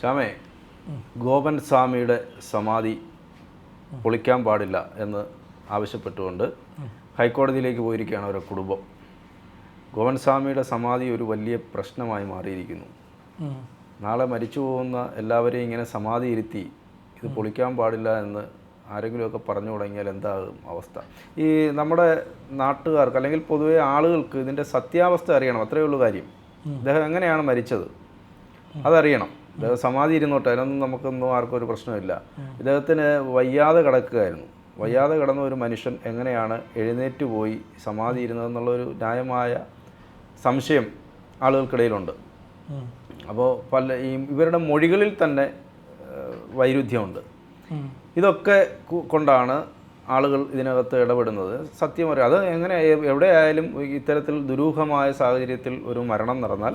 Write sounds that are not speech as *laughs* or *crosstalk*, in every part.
ശ്യാമേ ഗോപൻ സ്വാമിയുടെ സമാധി പൊളിക്കാൻ പാടില്ല എന്ന് ആവശ്യപ്പെട്ടുകൊണ്ട് ഹൈക്കോടതിയിലേക്ക് പോയിരിക്കുകയാണ് അവരുടെ കുടുംബം. ഗോപൻ സ്വാമിയുടെ സമാധി ഒരു വലിയ പ്രശ്നമായി മാറിയിരിക്കുന്നു. നാളെ മരിച്ചു പോകുന്ന എല്ലാവരെയും ഇങ്ങനെ സമാധി ഇരുത്തി ഇത് പൊളിക്കാൻ പാടില്ല എന്ന് ആരെങ്കിലുമൊക്കെ പറഞ്ഞു തുടങ്ങിയാൽ എന്താകും അവസ്ഥ? ഈ നമ്മുടെ നാട്ടുകാർക്ക് അല്ലെങ്കിൽ പൊതുവെ ആളുകൾക്ക് ഇതിന്റെ സത്യാവസ്ഥ അറിയണം. അത്രയേ ഉള്ളൂ കാര്യം. അദ്ദേഹം എങ്ങനെയാണ് മരിച്ചത്? അതറിയണം. സമാധി ഇരുന്നോട്ടെ അതിനൊന്നും നമുക്കൊന്നും ആർക്കും ഒരു പ്രശ്നമില്ല. ഇദ്ദേഹത്തിന് വയ്യാതെ കിടക്കുകയായിരുന്നു. വയ്യാതെ കിടന്ന ഒരു മനുഷ്യൻ എങ്ങനെയാണ് എഴുന്നേറ്റ് പോയി സമാധി ഇരുന്നതെന്നുള്ളൊരു ന്യായമായ സംശയം ആളുകൾക്കിടയിലുണ്ട്. അപ്പോൾ പല ഈ ഇവരുടെ മൊഴികളിൽ തന്നെ വൈരുദ്ധ്യമുണ്ട്. ഇതൊക്കെ കൊണ്ടാണ് ആളുകൾ ഇതിനകത്ത് ഇടപെടുന്നത്. സത്യം പറയാം അത് എങ്ങനെ എവിടെയായാലും ഇത്തരത്തിൽ ദുരൂഹമായ സാഹചര്യത്തിൽ ഒരു മരണം നടന്നാൽ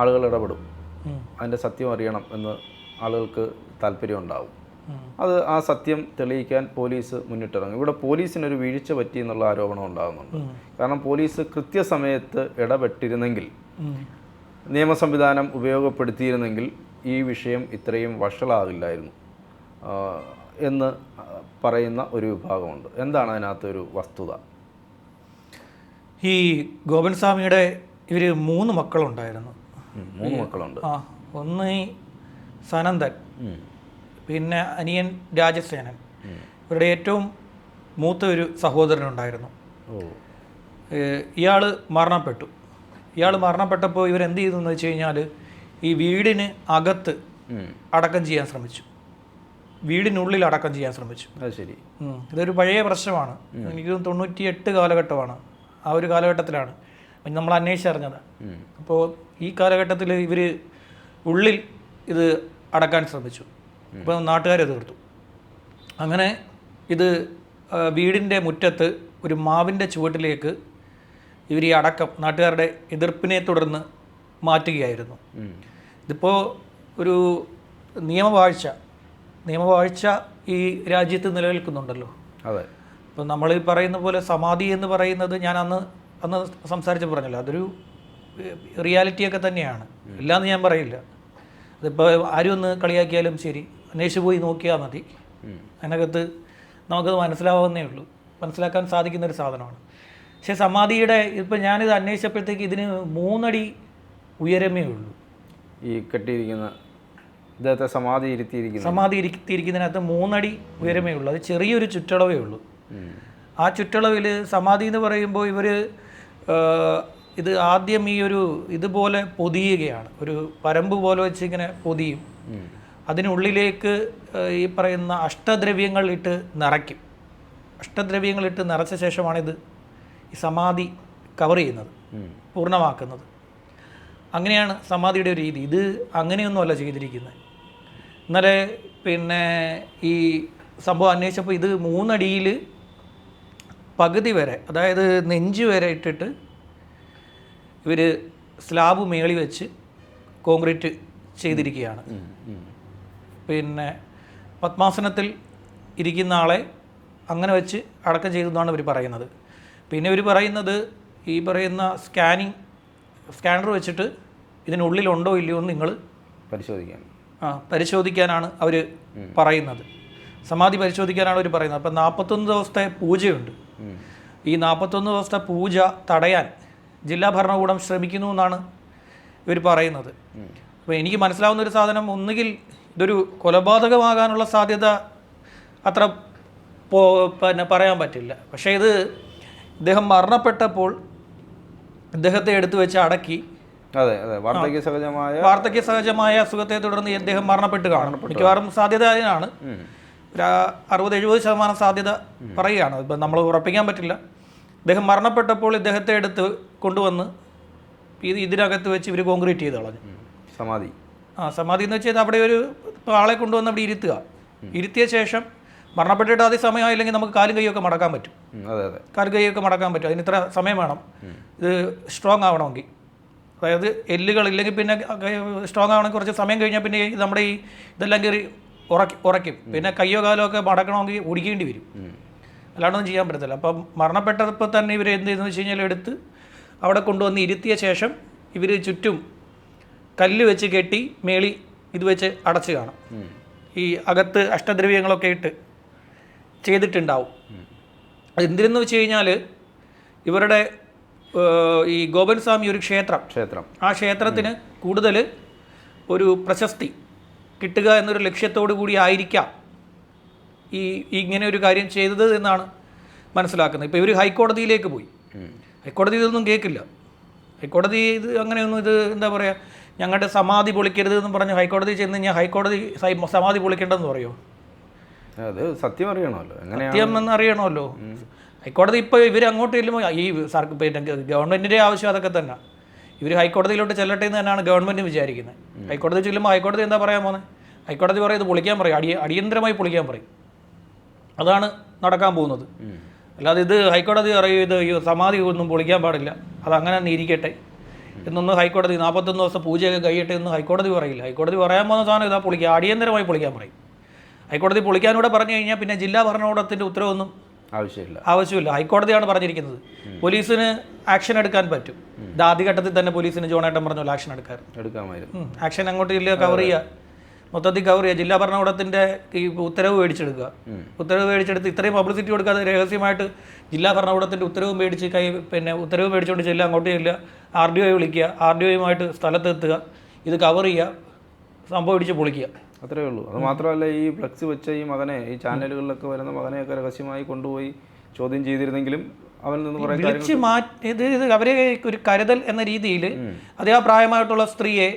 ആളുകൾ ഇടപെടും. അതിന്റെ സത്യം അറിയണം എന്ന് ആളുകൾക്ക് താല്പര്യമുണ്ടാവും. ഉണ്ടാവും അത് ആ സത്യം തെളിയിക്കാൻ പോലീസ് മുന്നിട്ടിറങ്ങും. ഇവിടെ പോലീസിനൊരു വീഴ്ച പറ്റി എന്നുള്ള ആരോപണം ഉണ്ടാകുന്നുണ്ട്. കാരണം പോലീസ് കൃത്യസമയത്ത് ഇടപെട്ടിരുന്നെങ്കിൽ. നിയമ സംവിധാനം ഉപയോഗപ്പെടുത്തിയിരുന്നെങ്കിൽ ഈ വിഷയം ഇത്രയും വഷളാകില്ലായിരുന്നു. എന്ന് പറയുന്ന ഒരു വിഭാഗമുണ്ട്. എന്താണ് അതിനകത്തൊരു വസ്തുത? ഈ ഗോപൻ സ്വാമിയുടെ ഇവർ മൂന്ന് മക്കളുണ്ടായിരുന്നു. മൂന്ന് മക്കളുണ്ട്. ആ ഒന്ന് സനന്ദൻ പിന്നെ അനിയൻ രാജസേനൻ. ഇവരുടെ ഏറ്റവും മൂത്ത ഒരു സഹോദരനുണ്ടായിരുന്നു ഇയാൾ മരണപ്പെട്ടു. ഇയാൾ മരണപ്പെട്ടപ്പോൾ ഇവരെന്ത് ചെയ്തു എന്ന് വെച്ച് കഴിഞ്ഞാൽ ഈ വീടിന് അകത്ത് അടക്കം ചെയ്യാൻ ശ്രമിച്ചു. വീടിനുള്ളിൽ അടക്കം ചെയ്യാൻ ശ്രമിച്ചു. അത് ശരി. ഇതൊരു പഴയ പ്രശ്നമാണ്. എനിക്ക് തൊണ്ണൂറ്റി എട്ട് കാലഘട്ടമാണ്. ആ ഒരു കാലഘട്ടത്തിലാണ്. നമ്മൾ അന്വേഷിച്ചറിഞ്ഞത് അപ്പോൾ ഈ കാലഘട്ടത്തിൽ ഇവർ ഉള്ളിൽ ഇത് അടക്കാൻ ശ്രമിച്ചു. അപ്പോൾ നാട്ടുകാരെ തീർത്തു. അങ്ങനെ ഇത് വീടിന്റെ മുറ്റത്ത് ഒരു മാവിന്റെ ചുവട്ടിലേക്ക് ഇവർ ഈ അടക്കം നാട്ടുകാരുടെ എതിർപ്പിനെ തുടർന്ന് മാറ്റുകയായിരുന്നു. ഇതിപ്പോൾ ഒരു നിയമവാഴ്ച നിയമവാഴ്ച ഈ രാജ്യത്ത് നിലനിൽക്കുന്നുണ്ടല്ലോ. അതെ. ഇപ്പം നമ്മൾ ഈ പറയുന്ന പോലെ സമാധി എന്ന് പറയുന്നത് ഞാൻ അന്ന് അന്ന് സംസാരിച്ച് പറഞ്ഞല്ലോ അതൊരു റിയാലിറ്റിയൊക്കെ തന്നെയാണ്. ഇല്ലയെന്ന് ഞാൻ പറയില്ല. അതിപ്പോൾ ആരും ഒന്ന് കളിയാക്കിയാലും ശരി അന്വേഷിച്ച് പോയി നോക്കിയാൽ മതി. അതിനകത്ത് നമുക്കത് മനസ്സിലാവുന്നേ ഉള്ളൂ. മനസ്സിലാക്കാൻ സാധിക്കുന്ന ഒരു സാധനമാണ്. പക്ഷേ സമാധിയുടെ ഇപ്പം ഞാനിത് അന്വേഷിച്ചപ്പോഴത്തേക്ക് ഇതിന് മൂന്നടി ഉയരമേ ഉള്ളൂ. ഈ കെട്ടിയിരിക്കുന്ന ഇദ്ദേഹത്തെ സമാധി ഇരുത്തിയിരിക്കുന്ന സമാധി ഇരുത്തിയിരിക്കുന്നതിനകത്ത് മൂന്നടി ഉയരമേ ഉള്ളൂ. അത് ചെറിയൊരു ചുറ്റളവേ ഉള്ളൂ. ആ ചുറ്റളവിൽ സമാധി എന്ന് പറയുമ്പോൾ ഇവർ ഇത് ആദ്യം ഈ ഒരു ഇതുപോലെ പൊതിയുകയാണ്. ഒരു പരമ്പ് പോലെ വെച്ച് ഇങ്ങനെ പൊതിയും. അതിനുള്ളിലേക്ക് ഈ പറയുന്ന അഷ്ടദ്രവ്യങ്ങൾ ഇട്ട് നിറയ്ക്കും. അഷ്ടദ്രവ്യങ്ങൾ ഇട്ട് നിറച്ച ശേഷമാണിത് ഈ സമാധി കവർ ചെയ്യുന്നത് പൂർണമാക്കുന്നത്. അങ്ങനെയാണ് സമാധിയുടെ ഒരു രീതി. ഇത് അങ്ങനെയൊന്നുമല്ല ചെയ്തിരിക്കുന്നത്. ഇന്നലെ പിന്നെ ഈ സംഭവം അന്വേഷിച്ചപ്പോൾ ഇത് മൂന്നടിയിൽ പകുതി വരെ അതായത് നെഞ്ച് വരെ ഇട്ടിട്ട് ഇവർ സ്ലാബ് മേളി വെച്ച് കോൺക്രീറ്റ് ചെയ്തിരിക്കുകയാണ്. പിന്നെ പത്മാസനത്തിൽ ഇരിക്കുന്ന ആളെ അങ്ങനെ വെച്ച് അടക്കം ചെയ്തു എന്നാണ് ഇവർ പറയുന്നത്. പിന്നെ ഇവർ പറയുന്നത് ഈ പറയുന്ന സ്കാനിങ് സ്കാനർ വെച്ചിട്ട് ഇതിനുള്ളിലുണ്ടോ ഇല്ലയോ എന്ന് നിങ്ങൾ പരിശോധിക്കാൻ ആ, പരിശോധിക്കാനാണ് അവർ പറയുന്നത്. സമാധി പരിശോധിക്കാനാണ് അവർ പറയുന്നത്. അപ്പം നാൽപ്പത്തൊന്ന് ദിവസത്തെ പൂജയുണ്ട്. ഈ നാൽപ്പത്തൊന്ന് ദിവസത്തെ പൂജ തടയാൻ ജില്ലാ ഭരണകൂടം ശ്രമിക്കുന്നു എന്നാണ് ഇവർ പറയുന്നത്. അപ്പോൾ എനിക്ക് മനസ്സിലാവുന്ന ഒരു സാധനം ഒന്നുകിൽ ഇതൊരു കൊലപാതകമാകാനുള്ള സാധ്യത അത്ര പിന്നെ പറയാൻ പറ്റില്ല. പക്ഷേ ഇത് ഇദ്ദേഹം മരണപ്പെട്ടപ്പോൾ ഇദ്ദേഹത്തെ എടുത്തു വെച്ച് അടക്കി. അതെ അതെ. വാർദ്ധക്യ സഹജമായ വാർദ്ധക്യ സഹജമായ അസുഖത്തെ തുടർന്ന് ഇദ്ദേഹം മരണപ്പെട്ട് കാണും മിക്കവാറും സാധ്യത അതിനാണ് ഒരു അറുപത് എഴുപത് ശതമാനം സാധ്യത പറയുകയാണ്. ഇപ്പം നമ്മൾ ഉറപ്പിക്കാൻ പറ്റില്ല. ഇദ്ദേഹം മരണപ്പെട്ടപ്പോൾ ഇദ്ദേഹത്തെ എടുത്ത് കൊണ്ടുവന്ന് ഇത് ഇതിനകത്ത് വെച്ച് ഇവർ കോൺക്രീറ്റ് ചെയ്ത് കളഞ്ഞു. സമാധി. ആ സമാധി എന്ന് വെച്ചാൽ അവിടെ ഒരു ഇപ്പോൾ ആളെ കൊണ്ടുവന്ന് അവിടെ ഇരുത്തുക. ഇരുത്തിയ ശേഷം മരണപ്പെട്ടിട്ട് അതേ സമയമായില്ലെങ്കിൽ നമുക്ക് കാലും കൈയൊക്കെ മടക്കാൻ പറ്റും. അതെ അതെ. കാലും കൈയൊക്കെ മടക്കാൻ പറ്റും. അതിന് ഇത്ര സമയം വേണം. ഇത് സ്ട്രോങ് ആവണമെങ്കിൽ. അതായത് എല്ലുകൾ ഇല്ലെങ്കിൽ പിന്നെ സ്ട്രോങ് ആവണമെങ്കിൽ കുറച്ച് സമയം കഴിഞ്ഞാൽ പിന്നെ നമ്മുടെ ഈ ഇതെല്ലാം കയറി ഉറക്കി ഉറയ്ക്കും. പിന്നെ കയ്യോ കാലോ ഒക്കെ മടക്കണമെങ്കിൽ ഓടിക്കേണ്ടി വരും. അല്ലാണ്ടൊന്നും ചെയ്യാൻ പറ്റത്തില്ല. അപ്പം മരണപ്പെട്ടപ്പോൾ തന്നെ ഇവർ എന്ത് ചെയ്തെന്ന് വെച്ച് കഴിഞ്ഞാൽ എടുത്ത് അവിടെ കൊണ്ടുവന്ന് ഇരുത്തിയ ശേഷം ഇവർ ചുറ്റും കല്ല് വെച്ച് കെട്ടി മേളി ഇത് വെച്ച് അടച്ചു കാണും. ഈ അകത്ത് അഷ്ടദ്രവ്യങ്ങളൊക്കെ ഇട്ട് ചെയ്തിട്ടുണ്ടാവും. എന്തിനെന്ന് വെച്ച് കഴിഞ്ഞാൽ ഇവരുടെ ഈ ഗോപൻ സ്വാമി ഒരു ക്ഷേത്രം. ക്ഷേത്രം. ആ ക്ഷേത്രത്തിന് കൂടുതൽ ഒരു പ്രശസ്തി. കിട്ടുക എന്നൊരു ലക്ഷ്യത്തോടു കൂടി ആയിരിക്കാം ഈ ഇങ്ങനെ ഒരു കാര്യം ചെയ്തത് എന്നാണ് മനസ്സിലാക്കുന്നത്. ഇപ്പോൾ ഇവർ ഹൈക്കോടതിയിലേക്ക് പോയി. ഹൈക്കോടതി ഇതൊന്നും കേൾക്കില്ല. ഹൈക്കോടതി ഇത് അങ്ങനെയൊന്നും ഇത് എന്താ പറയുക ഞങ്ങളുടെ സമാധി പൊളിക്കരുത് എന്ന് പറഞ്ഞ് ഹൈക്കോടതി ചെന്ന് കഴിഞ്ഞാൽ ഹൈക്കോടതി സമാധി പൊളിക്കേണ്ടെന്ന് പറയുമോ അത് സത്യം അറിയണമല്ലോ. സത്യം എന്ന് അറിയണമല്ലോ. ഹൈക്കോടതി ഇപ്പോൾ ഇവർ അങ്ങോട്ട് ചെല്ലുമ്പോൾ ഈ സർക്കാർ ഗവൺമെന്റിന്റെ ആവശ്യം അതൊക്കെ തന്നെ. ഇവർ ഹൈക്കോടതിയിലോട്ട് ചെല്ലട്ടെ എന്ന് തന്നെയാണ് ഗവൺമെന്റ് വിചാരിക്കുന്നത്. ഹൈക്കോടതി ചെല്ലുമ്പോൾ ഹൈക്കോടതി എന്താ പറയാൻ പോകുന്നത് ഹൈക്കോടതി പറയും ഇത് പൊളിക്കാൻ പറയും. അടിയ അടിയന്തരമായി പൊളിക്കാൻ പറയും. അതാണ് നടക്കാൻ പോകുന്നത്. അല്ലാതെ ഇത് ഹൈക്കോടതി പറയും ഇത് സമാധി ഒന്നും പൊളിക്കാൻ പാടില്ല. അത് അങ്ങനെ തന്നെ ഇരിക്കട്ടെ. എന്നൊന്ന് ഹൈക്കോടതി നാൽപ്പത്തൊന്ന് ദിവസം പൂജയൊക്കെ കഴിയട്ടെ എന്ന് ഹൈക്കോടതി പറയില്ല. ഹൈക്കോടതി പറയാൻ പോകുന്ന സാധനം ഇതാ പൊളിക്കുക അടിയന്തരമായി പൊളിക്കാൻ പറയും. ഹൈക്കോടതി പൊളിക്കാനൂടെ പറഞ്ഞു കഴിഞ്ഞാൽ പിന്നെ ജില്ലാ ഭരണകൂടത്തിന്റെ ഉത്തരവൊന്നും ആവശ്യമില്ല. ആവശ്യമില്ല. ഹൈക്കോടതിയാണ് പറഞ്ഞിരിക്കുന്നത്. പോലീസിന് ആക്ഷൻ എടുക്കാൻ പറ്റും. ഇത് ആദ്യഘട്ടത്തിൽ തന്നെ പോലീസിന് ജോണേട്ടൻ പറഞ്ഞു ആക്ഷൻ എടുക്കാൻ. എടുക്കാമായിരുന്നു. ആക്ഷൻ അങ്ങോട്ട് ജില്ല കവർ ചെയ്യുക മൊത്തത്തിൽ കവർ ചെയ്യുക ജില്ലാ ഭരണകൂടത്തിന്റെ ഈ ഉത്തരവ് മേടിച്ചെടുക്കുക. ഉത്തരവ് മേടിച്ചെടുത്ത് ഇത്രയും പബ്ലിസിറ്റി കൊടുക്കാതെ രഹസ്യമായിട്ട് ജില്ലാ ഭരണകൂടത്തിന്റെ ഉത്തരവ് മേടിച്ച് കൈ പിന്നെ ഉത്തരവ് മേടിച്ചുകൊണ്ട് ചെല്ലുക അങ്ങോട്ട് ചെല്ലുക ആർ ഡി ഒയെ വിളിക്കുക ആർ ഡി ഒയുമായിട്ട് സ്ഥലത്തെത്തുക ഇത് കവർ ചെയ്യുക സംഭവം ഇടിച്ച് പൊളിക്കുക. അത്രേ ഉള്ളൂ. അത് മാത്രമല്ല ഈ ഫ്ലക്സ് വെച്ച ഈ മകനെ ഈ ചാനലുകളിലൊക്കെ വരുന്ന മകനെയൊക്കെ രഹസ്യമായി കൊണ്ടുപോയി ചോദ്യം ചെയ്തിരുന്നെങ്കിലും അവനിൽ നിന്ന് കുറേ വിളിച്ച് അവരെ ഒരു കരുതൽ എന്ന രീതിയിൽ അതേ ആ പ്രായമായിട്ടുള്ള സ്ത്രീയെ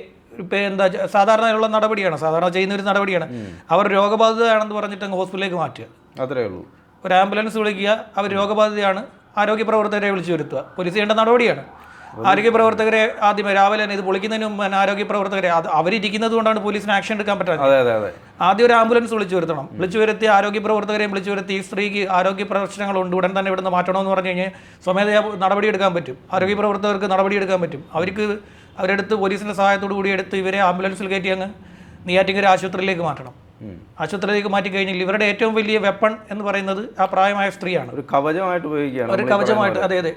ഇപ്പം എന്താ സാധാരണയുള്ള നടപടിയാണ് സാധാരണ ചെയ്യുന്ന ഒരു നടപടിയാണ്. അവർ രോഗബാധിതയാണെന്ന് പറഞ്ഞിട്ട് അങ്ങ് ഹോസ്പിറ്റലിലേക്ക് മാറ്റുക. അത്രേ ഉള്ളൂ. ഒരു ആംബുലൻസ് വിളിക്കുക അവർ രോഗബാധിതയാണ് ആരോഗ്യ പ്രവർത്തകരെ വിളിച്ചു വരുത്തുക. പോലീസ് ചെയ്യേണ്ട നടപടിയാണ്. ആരോഗ്യ പ്രവർത്തകരെ ആദ്യം രാവിലെ തന്നെ ഇത് പൊളിക്കുന്നതിന് മുമ്പ് ആരോഗ്യ പ്രവർത്തകരെ അത് അവരിരിക്കുന്നത് കൊണ്ടാണ് പോലീസിന് ആക്ഷൻ എടുക്കാൻ പറ്റാത്തത് ആദ്യം ഒരു ആംബുലൻസ് വിളിച്ചു വരുത്തണം. വിളിച്ചു വരുത്തി ആരോഗ്യ പ്രവർത്തകരെയും വിളിച്ചു വരുത്തി ഈ സ്ത്രീക്ക് ആരോഗ്യ പ്രശ്നങ്ങളുണ്ട് ഉടൻ തന്നെ ഇവിടുന്ന് മാറ്റണമെന്ന് പറഞ്ഞു കഴിഞ്ഞാൽ സ്വമേധയാ നടപടി എടുക്കാൻ പറ്റും. ആരോഗ്യ പ്രവർത്തകർക്ക് നടപടി എടുക്കാൻ പറ്റും. അവർക്ക് അവരെടുത്ത് പോലീസിന്റെ സഹായത്തോടു കൂടി എടുത്ത് ഇവരെ ആംബുലൻസിൽ കയറ്റി അങ്ങ് നെയ്യാറ്റിങ്കര ആശുപത്രിയിലേക്ക് മാറ്റണം. ആശുപത്രിയിലേക്ക് മാറ്റി കഴിഞ്ഞാൽ ഇവരുടെ ഏറ്റവും വലിയ വെപ്പൺ എന്ന് പറയുന്നത് ആ പ്രായമായ സ്ത്രീയാണ്. ഒരു കവചമായിട്ട് ഉപയോഗിക്കുകയാണ് ഒരു കവചമായിട്ട് അതെ അതെ.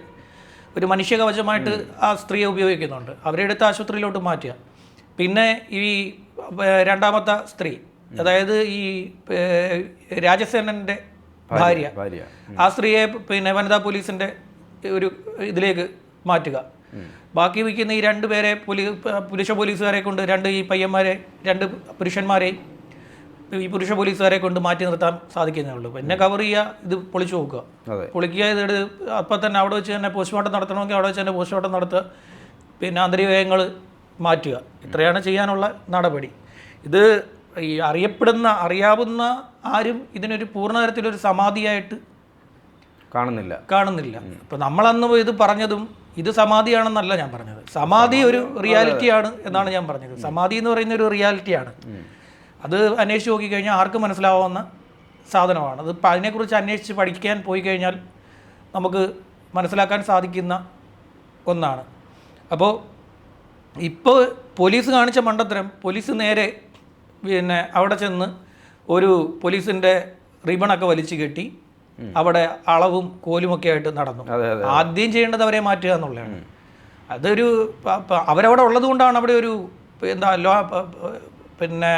ഒരു മനുഷ്യകവചമായിട്ട് ആ സ്ത്രീയെ ഉപയോഗിക്കുന്നുണ്ട്. അവരെ എടുത്ത് ആശുപത്രിയിലോട്ട് മാറ്റുക. പിന്നെ ഈ രണ്ടാമത്തെ സ്ത്രീ അതായത് ഈ രാജസേനന്റെ രാജസേനന്റെ ഭാര്യ ആ സ്ത്രീയെ പിന്നെ വനിതാ പോലീസിന്റെ ഒരു ഇതിലേക്ക് മാറ്റുക. ബാക്കി വയ്ക്കുന്ന ഈ രണ്ട് പേരെ പോലീ പുരുഷ പോലീസുകാരെ കൊണ്ട് രണ്ട് ഈ പയ്യന്മാരെ രണ്ട് പുരുഷന്മാരെയും ഈ പുരുഷ പോലീസുകാരെ കൊണ്ട് മാറ്റി നിർത്താൻ സാധിക്കുന്നേ ഉള്ളൂ. പിന്നെ കവർ ചെയ്യുക ഇത് പൊളിച്ചു നോക്കുക. പൊളിക്കുക ഇത് അപ്പം തന്നെ അവിടെ വെച്ച് തന്നെ പോസ്റ്റ്മോർട്ടം നടത്തണമെങ്കിൽ അവിടെ വെച്ച് തന്നെ പോസ്റ്റ്മോർട്ടം നടത്തുക. പിന്നെ അന്തരീവയങ്ങൾ മാറ്റുക. ഇത്രയാണ് ചെയ്യാനുള്ള നടപടി. ഇത് ഈ അറിയപ്പെടുന്ന അറിയാവുന്ന ആരും ഇതിനൊരു പൂർണതരത്തിലൊരു സമാധിയായിട്ട് കാണുന്നില്ല. കാണുന്നില്ല. ഇപ്പം നമ്മളന്ന് ഇത് പറഞ്ഞതും ഇത് സമാധിയാണെന്നല്ല ഞാൻ പറഞ്ഞത്. സമാധി ഒരു റിയാലിറ്റിയാണ് എന്നാണ് ഞാൻ പറഞ്ഞത്. സമാധി എന്ന് പറയുന്ന ഒരു റിയാലിറ്റിയാണ് അത് അന്വേഷിച്ച് നോക്കിക്കഴിഞ്ഞാൽ ആർക്കും മനസ്സിലാവുന്ന സാധനമാണ്. അത് അതിനെക്കുറിച്ച് അന്വേഷിച്ച് പഠിക്കാൻ പോയി കഴിഞ്ഞാൽ നമുക്ക് മനസ്സിലാക്കാൻ സാധിക്കുന്ന ഒന്നാണ്. അപ്പോൾ ഇപ്പോൾ പോലീസ് കാണിച്ച മണ്ടത്തരം പോലീസ് നേരെ പിന്നെ അവിടെ ചെന്ന് ഒരു പോലീസിന്റെ റിബണൊക്കെ വലിച്ചു കെട്ടി അവിടെ അളവും കോലുമൊക്കെ ആയിട്ട് നടന്നു. ആദ്യം ചെയ്യേണ്ടത് അവരെ മാറ്റുക എന്നുള്ളതാണ്. അതൊരു അവരവിടെ ഉള്ളത് കൊണ്ടാണ് അവിടെ ഒരു എന്താ ലോ പിന്നെ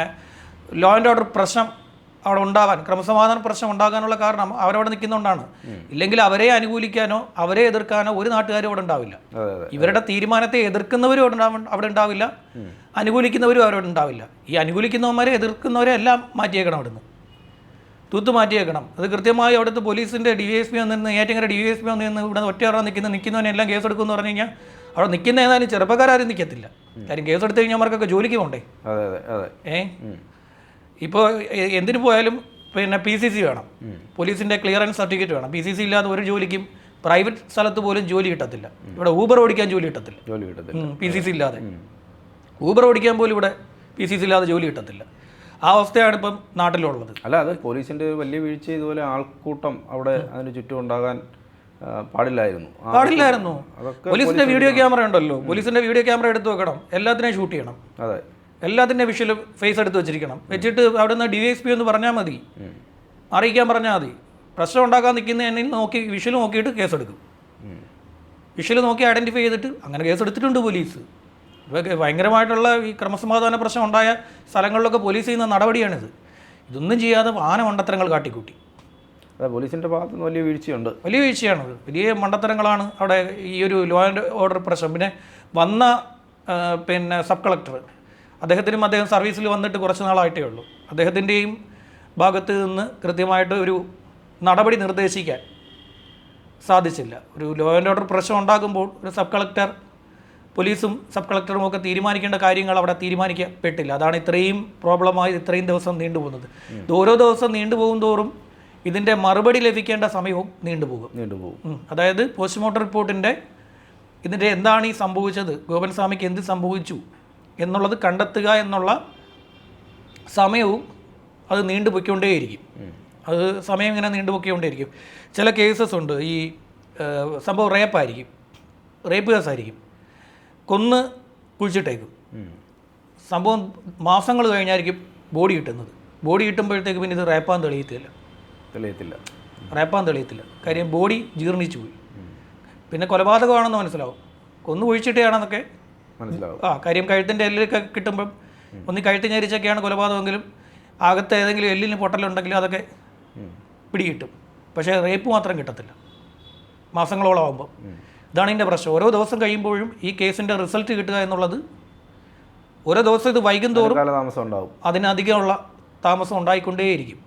ലോ ആൻഡ് ഓർഡർ പ്രശ്നം അവിടെ ഉണ്ടാവാൻ ക്രമസമാധാന പ്രശ്നം ഉണ്ടാകാനുള്ള കാരണം അവരവിടെ നിൽക്കുന്നതുകൊണ്ടാണ് ഇല്ലെങ്കിൽ അവരെ അനുകൂലിക്കാനോ അവരെ എതിർക്കാനോ ഒരു നാട്ടുകാരും അവിടെ ഉണ്ടാവില്ല. ഇവരുടെ തീരുമാനത്തെ എതിർക്കുന്നവരും അവിടെ അവിടെ ഉണ്ടാവില്ല. അനുകൂലിക്കുന്നവരും അവിടെ ഉണ്ടാവില്ല. ഈ അനുകൂലിക്കുന്നവന്മാരെ എതിർക്കുന്നവരെ എല്ലാം മാറ്റിയേക്കണം അവിടുന്ന്. തൂത്ത് മാറ്റിയേക്കണം. അത് കൃത്യമായി അവിടുത്തെ പോലീസിന്റെ ഡി എസ് പി വന്നിരുന്ന് ഏറ്റവും ഡി എസ് പി വന്നിരുന്ന് ഇവിടെ ഒറ്റയാറാൻ നിൽക്കുന്ന നിൽക്കുന്നവനെല്ലാം കേസ് എടുക്കുമെന്ന് പറഞ്ഞു കഴിഞ്ഞാൽ അവിടെ നിൽക്കുന്ന ഏതായാലും ചെറുപ്പക്കാരും നിൽക്കത്തില്ല. കാര്യം കേസ് എടുത്തു കഴിഞ്ഞാൽ അവർക്കൊക്കെ ജോലിക്ക് പോകണ്ടേ ഏ? ഇപ്പോൾ എന്തിന് പോയാലും പിന്നെ പി സി സി വേണം. പോലീസിന്റെ ക്ലിയറൻസ് സർട്ടിഫിക്കറ്റ് വേണം. പി സി സി ഇല്ലാതെ ഒരു ജോലിക്കും പ്രൈവറ്റ് സ്ഥലത്ത് പോലും ജോലി കിട്ടത്തില്ല. ഇവിടെ ഊബർ ഓടിക്കാൻ ജോലി കിട്ടത്തില്ല. ജോലി കിട്ടത്തില്ല. പി സി സി ഇല്ലാതെ. ഊബർ ഓടിക്കാൻ പോലും ഇവിടെ പി സി സി ഇല്ലാതെ ജോലി കിട്ടത്തില്ല. ആ അവസ്ഥയാണ് ഇപ്പം നാട്ടിലുള്ളത്. അല്ല അത് പോലീസിന്റെ വലിയ വീഴ്ച ഇതുപോലെ ആൾക്കൂട്ടം അവിടെ അതിന് ചുറ്റും ഉണ്ടാകാൻ പാടില്ലായിരുന്നു. പാടില്ലായിരുന്നു. പോലീസിന്റെ വീഡിയോ ക്യാമറ ഉണ്ടല്ലോ. പോലീസിന്റെ വീഡിയോ ക്യാമറ എടുത്ത് വെക്കണം. എല്ലാത്തിനെയും ഷൂട്ട് ചെയ്യണം. അതെ. എല്ലാത്തിന്റെ വിഷ്വൽ ഫേസ് എടുത്ത് വെച്ചിരിക്കണം. വെച്ചിട്ട് അവിടെ നിന്ന് ഡി എസ് പി എന്ന് പറഞ്ഞാൽ മതി അറിയിക്കാൻ പറഞ്ഞാൽ മതി. പ്രശ്നം ഉണ്ടാക്കാൻ നിൽക്കുന്ന എന്നെ നോക്കി വിഷ്വൽ നോക്കിയിട്ട് കേസെടുക്കും വിഷയിൽ നോക്കി ഐഡന്റിഫൈ ചെയ്തിട്ട് അങ്ങനെ കേസെടുത്തിട്ടുണ്ട് പോലീസ് ഭയങ്കരമായിട്ടുള്ള ഈ ക്രമസമാധാന പ്രശ്നം ഉണ്ടായ സ്ഥലങ്ങളിലൊക്കെ പോലീസ് ചെയ്യുന്ന നടപടിയാണിത്. ഇതൊന്നും ചെയ്യാതെ ആന മണ്ടത്തരങ്ങൾ കാട്ടിക്കൂട്ടി. അതെ പോലീസിന്റെ ഭാഗത്ത് നിന്ന് വലിയ വീഴ്ചയുണ്ട്. വലിയ വീഴ്ചയാണത്. വലിയ മണ്ടത്തരങ്ങളാണ് അവിടെ ഈ ഒരു ലോ ആൻഡ് ഓർഡർ പ്രശ്നം. പിന്നെ വന്ന പിന്നെ സബ് കളക്ടർ അദ്ദേഹത്തിനും അദ്ദേഹം സർവീസിൽ വന്നിട്ട് കുറച്ച് നാളായിട്ടേ ഉള്ളൂ. അദ്ദേഹത്തിന്റെയും ഭാഗത്ത് നിന്ന് കൃത്യമായിട്ട് ഒരു നടപടി നിർദ്ദേശിക്കാൻ സാധിച്ചില്ല. ഒരു ലോ ആൻഡ് ഓർഡർ പ്രശ്നം ഉണ്ടാകുമ്പോൾ ഒരു സബ് കളക്ടർ പോലീസും സബ് കളക്ടറും ഒക്കെ തീരുമാനിക്കേണ്ട കാര്യങ്ങൾ അവിടെ തീരുമാനിക്കപ്പെട്ടില്ല. അതാണ് ഇത്രയും പ്രോബ്ലമായി ഇത്രയും ദിവസം നീണ്ടുപോകുന്നത്. ഓരോ ദിവസം നീണ്ടുപോകും തോറും ഇതിന്റെ മറുപടി ലഭിക്കേണ്ട സമയവും നീണ്ടുപോകും. നീണ്ടുപോകും. അതായത് പോസ്റ്റ്മോർട്ടം റിപ്പോർട്ടിന്റെ ഇതിന്റെ എന്താണ് ഈ സംഭവിച്ചത്? ഗോപൻ സ്വാമിക്ക് എന്ത് സംഭവിച്ചു? എന്നുള്ളത് കണ്ടെത്തുക എന്നുള്ള സമയവും അത് നീണ്ടുപോയിക്കൊണ്ടേയിരിക്കും. അത് സമയം ഇങ്ങനെ നീണ്ടുപോയിക്കൊണ്ടേയിരിക്കും. ചില കേസസ് ഉണ്ട്. ഈ സംഭവം റേപ്പായിരിക്കും റേപ്പ് കേസായിരിക്കും. കൊന്ന് കുഴിച്ചിട്ടേക്കും. സംഭവം മാസങ്ങൾ കഴിഞ്ഞായിരിക്കും ബോഡി കിട്ടുന്നത്. ബോഡി കിട്ടുമ്പോഴത്തേക്ക് പിന്നെ ഇത് റേപ്പാൻ തെളിയത്തില്ല. തെളിയത്തില്ല. റേപ്പാൻ തെളിയത്തില്ല. കാര്യം ബോഡി ജീർണിച്ചു പോയി പിന്നെ കൊലപാതകമാണെന്ന് മനസ്സിലാവും. കൊന്നു കുഴിച്ചിട്ടാണെന്നൊക്കെ മനസ്സിലാവും. ആ കാര്യം കഴുത്തിന്റെ എല്ലിലൊക്കെ കിട്ടുമ്പം ഒന്ന് കഴുത്ത് ഞെരിച്ചൊക്കെയാണ് കൊലപാതകമെങ്കിലും അകത്ത് ഏതെങ്കിലും എല്ലിന് പൊട്ടലുണ്ടെങ്കിൽ അതൊക്കെ. പിടികിട്ടും. പക്ഷേ റേപ്പ് മാത്രം കിട്ടത്തില്ല. മാസങ്ങളോളം ആകുമ്പോൾ ഇതാണ് ഇതിന്റെ പ്രശ്നം. ഓരോ ദിവസം കഴിയുമ്പോഴും ഈ കേസിന്റെ റിസൾട്ട് കിട്ടുക എന്നുള്ളത് ഓരോ ദിവസം ഇത് വൈകും തോറും അതിനധികമുള്ള താമസം ഉണ്ടായിക്കൊണ്ടേയിരിക്കും.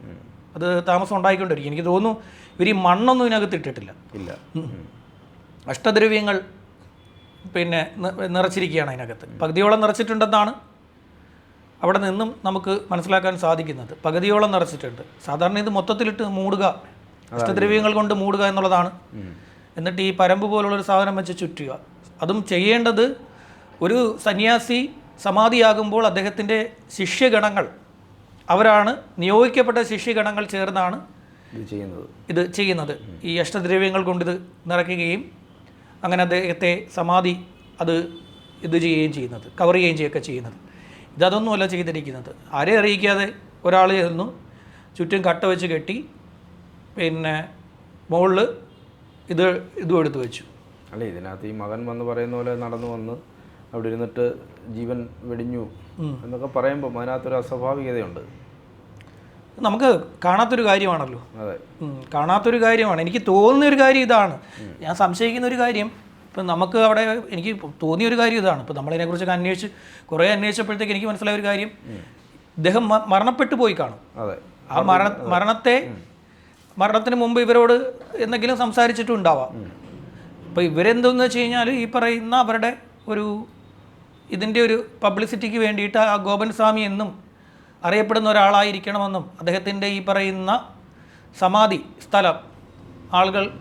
അത് താമസം ഉണ്ടായിക്കൊണ്ടിരിക്കും എനിക്ക് തോന്നുന്നു ഇവർ ഈ മണ്ണൊന്നും ഇതിനകത്ത് ഇട്ടിട്ടില്ല. ഇല്ല. അഷ്ടദ്രവ്യങ്ങൾ പിന്നെ നിറച്ചിരിക്കുകയാണ് അതിനകത്ത്. പകുതിയോളം നിറച്ചിട്ടുണ്ടെന്നാണ് അവിടെ നിന്നും നമുക്ക് മനസ്സിലാക്കാൻ സാധിക്കുന്നത്. പകുതിയോളം നിറച്ചിട്ടുണ്ട്. സാധാരണ ഇത് മൊത്തത്തിലിട്ട് മൂടുക അഷ്ടദ്രവ്യങ്ങൾ കൊണ്ട് മൂടുക എന്നുള്ളതാണ്. എന്നിട്ട് ഈ പരമ്പ് പോലുള്ളൊരു സാധനം വെച്ച് ചുറ്റുക. അതും ചെയ്യേണ്ടത് ഒരു സന്യാസി സമാധിയാകുമ്പോൾ അദ്ദേഹത്തിന്റെ ശിഷ്യഗണങ്ങൾ അവരാണ് നിയോഗിക്കപ്പെട്ട ശിഷ്യഗണങ്ങൾ ചേർന്നാണ് ഇത് ചെയ്യുന്നത്. ഇത് ചെയ്യുന്നത്. ഈ അഷ്ടദ്രവ്യങ്ങൾ കൊണ്ട് ഇത് നിറയ്ക്കുകയും അങ്ങനെ അദ്ദേഹത്തെ സമാധി അത് ഇത് ചെയ്യുകയും ചെയ്യുന്നത് കവർ ചെയ്യുകയും ചെയ്യുകയൊക്കെ ചെയ്യുന്നത്. ഇതൊന്നുമല്ല ചെയ്തിരിക്കുന്നത്. ആരെ അറിയിക്കാതെ ഒരാൾ ചെന്നു ചുറ്റും കട്ട വെച്ച് കെട്ടി പിന്നെ മുകളിൽ ഇത് ഇതും എടുത്തു വെച്ചു. അല്ല ഇതിനകത്ത് ഈ മകൻ വന്ന് പറയുന്ന പോലെ നടന്നു വന്ന് അവിടെ ഇരുന്നിട്ട് ജീവൻ വെടിഞ്ഞു എന്നൊക്കെ പറയുമ്പോൾ അതിനകത്തൊരു അസ്വാഭാവികതയുണ്ട്. നമുക്ക് കാണാത്തൊരു കാര്യമാണല്ലോ. കാണാത്തൊരു കാര്യമാണ്. എനിക്ക് തോന്നുന്ന ഒരു കാര്യം ഇതാണ്. ഞാൻ സംശയിക്കുന്ന ഒരു കാര്യം ഇപ്പം നമുക്ക് അവിടെ എനിക്ക് തോന്നിയ ഒരു കാര്യം ഇതാണ്. ഇപ്പം നമ്മളതിനെക്കുറിച്ചൊക്കെ അന്വേഷിച്ച് കുറേ അന്വേഷിച്ചപ്പോഴത്തേക്ക് എനിക്ക് മനസ്സിലായ ഒരു കാര്യം ഇദ്ദേഹം മരണപ്പെട്ടു പോയി കാണും. ആ മരണ മരണത്തെ മരണത്തിന് മുമ്പ് ഇവരോട് എന്തെങ്കിലും സംസാരിച്ചിട്ടുണ്ടാവാം. അപ്പോൾ ഇവരെന്തെന്ന് വെച്ച് കഴിഞ്ഞാൽ ഈ പറയുന്ന അവരുടെ ഒരു ഇതിന്റെ ഒരു പബ്ലിസിറ്റിക്ക് വേണ്ടിയിട്ട് ആ ഗോപൻ സ്വാമി എന്നും അറിയപ്പെടുന്ന ഒരാളായിരിക്കണമെന്നും അദ്ദേഹത്തിന്റെ ഈ പറയുന്ന സമാധി സ്ഥലം ആളുകൾ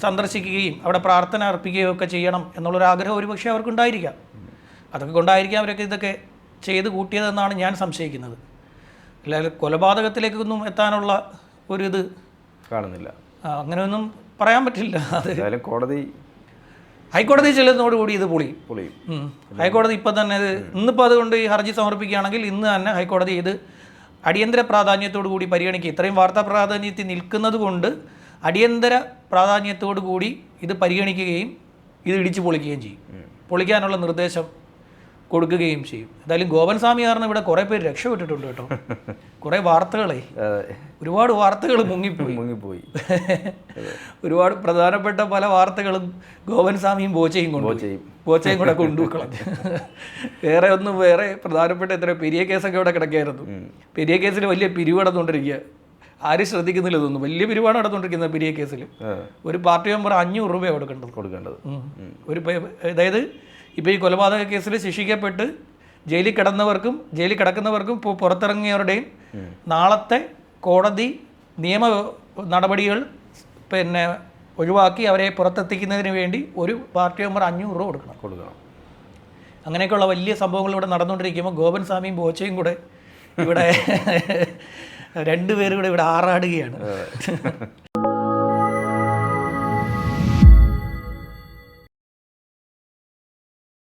സന്ദർശിക്കുകയും അവിടെ പ്രാർത്ഥന അർപ്പിക്കുകയും ഒക്കെ ചെയ്യണം എന്നുള്ളൊരാഗ്രഹം ഒരുപക്ഷെ അവർക്കുണ്ടായിരിക്കാം. അതൊക്കെ കൊണ്ടായിരിക്കാം അവരൊക്കെ ഇതൊക്കെ ചെയ്ത് കൂട്ടിയതെന്നാണ് ഞാൻ സംശയിക്കുന്നത്. അല്ലാതെ കൊലപാതകത്തിലേക്കൊന്നും എത്താനുള്ള ഒരു ഇത് കാണുന്നില്ല. അങ്ങനെയൊന്നും പറയാൻ പറ്റില്ല. അത് കോടതി ഹൈക്കോടതി ചെല്ലുന്നതോടുകൂടി ഇത് പൊളിയും പൊളിയും. ഹൈക്കോടതി ഇപ്പം തന്നെ ഇത് ഇന്നിപ്പോൾ അതുകൊണ്ട് ഈ ഹർജി സമർപ്പിക്കുകയാണെങ്കിൽ ഇന്ന് തന്നെ ഹൈക്കോടതി ഇത് അടിയന്തര പ്രാധാന്യത്തോടു കൂടി പരിഗണിക്കുക ഇത്രയും വാർത്താ പ്രാധാന്യത്തിൽ നിൽക്കുന്നത് കൊണ്ട് അടിയന്തര പ്രാധാന്യത്തോടു കൂടി ഇത് പരിഗണിക്കുകയും ഇത് ഇടിച്ചു പൊളിക്കുകയും ചെയ്യും. പൊളിക്കാനുള്ള നിർദ്ദേശം കൊടുക്കുകയും ചെയ്യും. എന്തായാലും ഗോപൻ സ്വാമി കാരണം ഇവിടെ കുറേ പേര് രക്ഷപ്പെട്ടിട്ടുണ്ട് കേട്ടോ. *laughs* കുറേ വാർത്തകളെ. ഒരുപാട് വാർത്തകൾ മുങ്ങിപ്പോയി. മുങ്ങിപ്പോയി. *laughs* ഒരുപാട് പ്രധാനപ്പെട്ട പല വാർത്തകളും ഗോപൻ സ്വാമിയും ബോച്ചയും കൊണ്ടു. ബോച്ചയും. കൂടെ കൊണ്ടുപോയി *laughs* വേറെ ഒന്നും വേറെ പ്രധാനപ്പെട്ട എത്ര പെരിയ കേസൊക്കെ ഇവിടെ കിടക്കായിരുന്നു. പെരിയ കേസിൽ വലിയ പിരിവ് നടന്നുകൊണ്ടിരിക്കുക. ആരും ശ്രദ്ധിക്കുന്നില്ല ഇതൊന്നും. വലിയ പിരിവാണ് നടന്നുകൊണ്ടിരിക്കുന്നത് പെരിയ കേസിൽ. ഒരു പാർട്ടി മെമ്പർ അഞ്ഞൂറ് രൂപ കൊടുക്കേണ്ടത്. കൊടുക്കേണ്ടത്. ഒരു അതായത് ഇപ്പോൾ ഈ കൊലപാതക കേസിൽ ശിക്ഷിക്കപ്പെട്ട് ജയിലിൽ കിടന്നവർക്കും ജയിലിൽ കിടക്കുന്നവർക്കും ഇപ്പോൾ പുറത്തിറങ്ങിയവരുടെയും നാളത്തെ കോടതി നിയമ നടപടികൾ പിന്നെ ഒഴിവാക്കി അവരെ പുറത്തെത്തിക്കുന്നതിന് വേണ്ടി ഒരു പാർട്ടി മെമ്പർ അഞ്ഞൂറ് രൂപ കൊടുക്കണം. കൊടുക്കണം. അങ്ങനെയൊക്കെയുള്ള വലിയ സംഭവങ്ങൾ ഇവിടെ നടന്നുകൊണ്ടിരിക്കുമ്പോൾ ഗോപൻ സ്വാമിയും ബോച്ചയും കൂടെ ഇവിടെ *laughs* രണ്ടുപേരും കൂടെ ഇവിടെ ആറാടുകയാണ്.